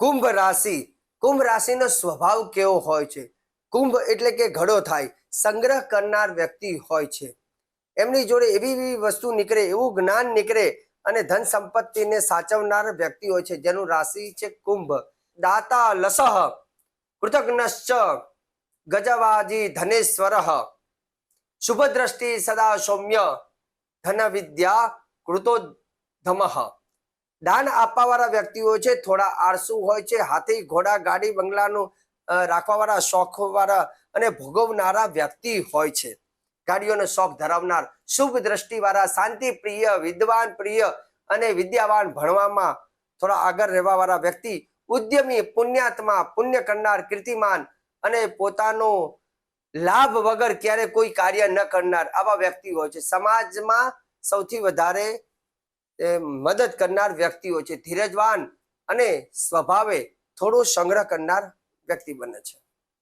કુંભ રાશિ. કુંભ રાશિનો સ્વભાવ કેવો હોય છે? કુંભ એટલે કે ઘડો થાય, સંગ્રહ કરનાર વ્યક્તિ હોય છે. એમની જોડે એવી એવી વસ્તુ નીકળે, એવું જ્ઞાન નીકળે અને ધન સંપત્તિને સાચવનાર વ્યક્તિ હોય છે, જેનું રાશિ છે કુંભ. દાતા લસહ કૃતજ્ઞશ્ચ ગજવાજી ધનેશ્વર. શુભ દ્રષ્ટિ સદા સૌમ્ય ધન વિદ્યા કૃતોધમઃ દાન આપવા વાળા વ્યક્તિ છે, થોડા આળસુ હોય છે, હાથી, ઘોડા, ગાડી, બંગલાનું રાખવાવાળા રાખવા વાળા શોખ વાળા અને ભોગવનારા વ્યક્તિ હોય છે. ગાડીઓનો શોખ ધરાવનાર, શુભ દ્રષ્ટિ વાળા શાંતિ પ્રિય વિદ્વાન પ્રિય અને વિદ્યાવાન ભણવામાં થોડા આગળ રહેવા વાળા વ્યક્તિ, ઉદ્યમી, પુણ્યાત્મા, પુણ્ય કરનાર, કીર્તિમાન અને પોતાનો લાભ વગર ક્યારે કોઈ કાર્ય ન કરનાર આવા વ્યક્તિ હોય છે. સમાજમાં સૌથી વધારે એ મદદ કરનાર વ્યક્તિઓ છે. ધીરજવાન અને સ્વભાવે થોડો સંગ્રહ કરનાર વ્યક્તિ બને છે.